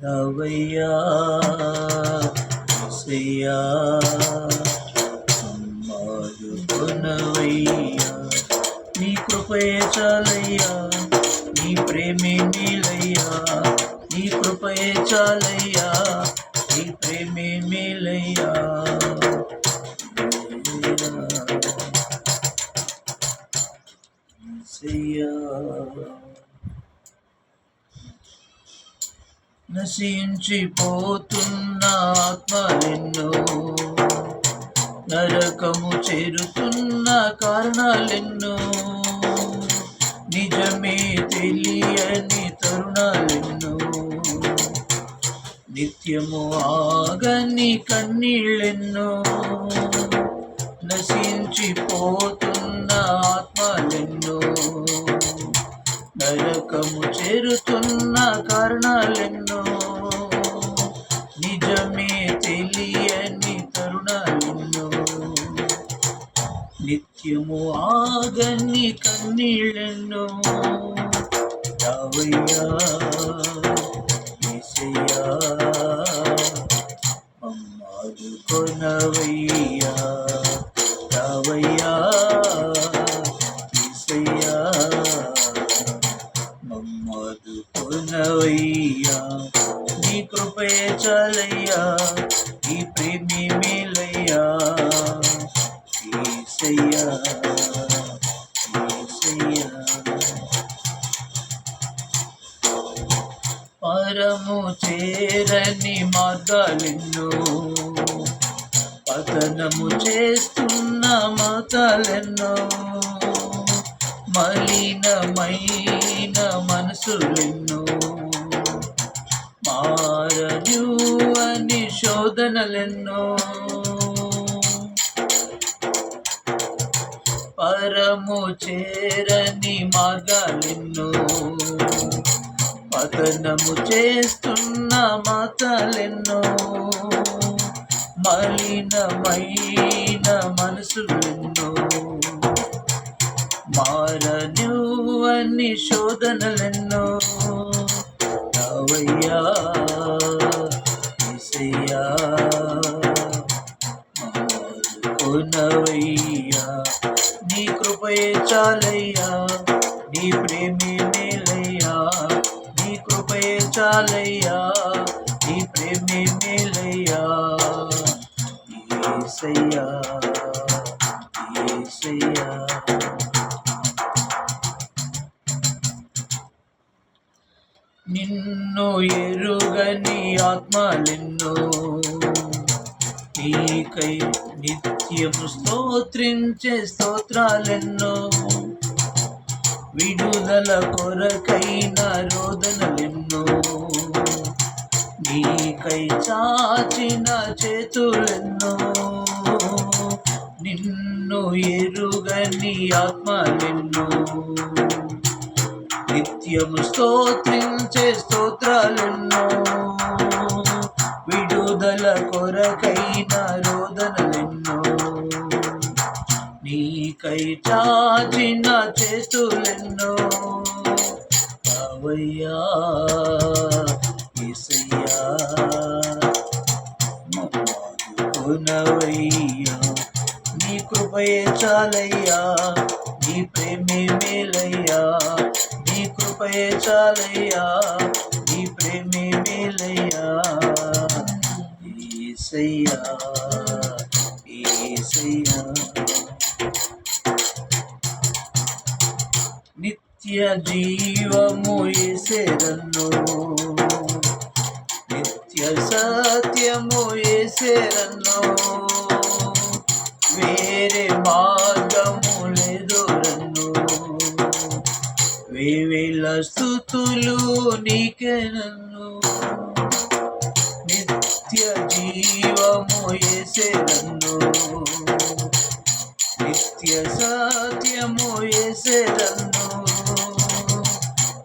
రావయ్యా సయ్యా అమ్మాదుకొనవయ్యా నీ కృపయే చాలయ్యా నీ ప్రేమే మేలయ్యా నీ కృపయే చాలయ్యా నీ ప్రేమే మేలయ్యా సయ్యా నశించిపోతున్న ఆత్మ ఆత్మలెన్నో నరకము చేరుతున్న కారణాలెన్నో. నిజమే తెలియని తరుణాలెన్నో. నిత్యము ఆగని కన్నీళ్ళెన్నో. నశించిపోతున్న ఆత్మలెన్నో నరకము చేరుతున్న కారణాలెన్నో నిజమే తెలియని తరుణాలెన్నో. నిత్యము ఆగని కన్నీళ్ళెన్నో రావయ్యా యేసయ్యా మమ్మాదు కొనవయ్యా రావయ్యా కృపయే చాలయ్యా ఈ ప్రేమి మేలయ్యా ఈసయ్యా ఏసయ్యా పరము చేరని మార్గాలెన్నో పతనము చేస్తున్న మతాలెన్నో మలినమైన మనసులెన్నో మారదు అని శోధనలెన్నో పరము చేరని మార్గాలెన్నో పతనము చేస్తున్న మాతలెన్నో మలినమైన మనసులెన్నో మారను అన్ని శోధనలెన్నో కృపయే చాలయ్యా నీ ప్రేమే మేలయ్యా నీ కృపయే చాలయ్యా నీ ప్రేమే మేలయ్యా. ఏసయ్యా ఏసయ్యా. నిన్ను ఎరుగని ఆత్మలెన్నో నీకై నిత్యము స్తోత్రించే స్తోత్రాలెన్నో. విడుదల కొరకైన రోదనలెన్నో. నీకై చాచిన చేతులెన్నో. నిన్ను ఎరుగని ఆత్మలెన్నో. నిత్యము స్తోత్రించే స్తోత్రాలెన్నో. విడుదల కొరకైన రోదనలెన్నో. నీకై చాచిన చేతులెన్నో. రావయ్యా యేసయ్యా మమ్మాదుకునవయ్యా. నీ కృపయే చాలయ్యా నీ ప్రేమే మేలయ్యా. నీ కృపయే చాలయ్యా నీ ప్రేమే మేలయ్యా. ఏసయ్యా ఏసయ్యా నిత్య జీవము ఏసేరన్ను నిత్య సత్యము ఏసేరన్ను వేరే మార్గము లేదు రన్ను వేవేల స్థుతులు నీకే జీవము ఏసేరన్ను నిత్య సత్యము ఏసేరన్ను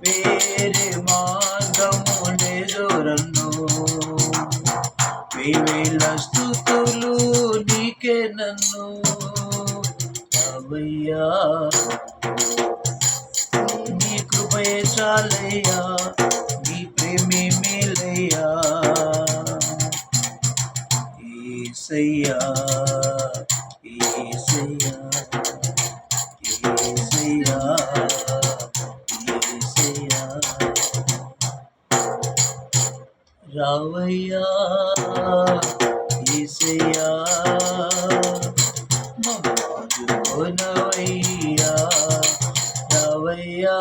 వేరే మార్గము లేదు రన్ను స్థుతులు నీకే నన్ను. అవయ్యా నీ కృపయ చాలయ్యా. ఏసయ్యా ఏసయ్యా ఏసయ్యా ఏసయ్యా. రావయ్యా ఏసయ్యా మమ్మల్ని రావయ్యా.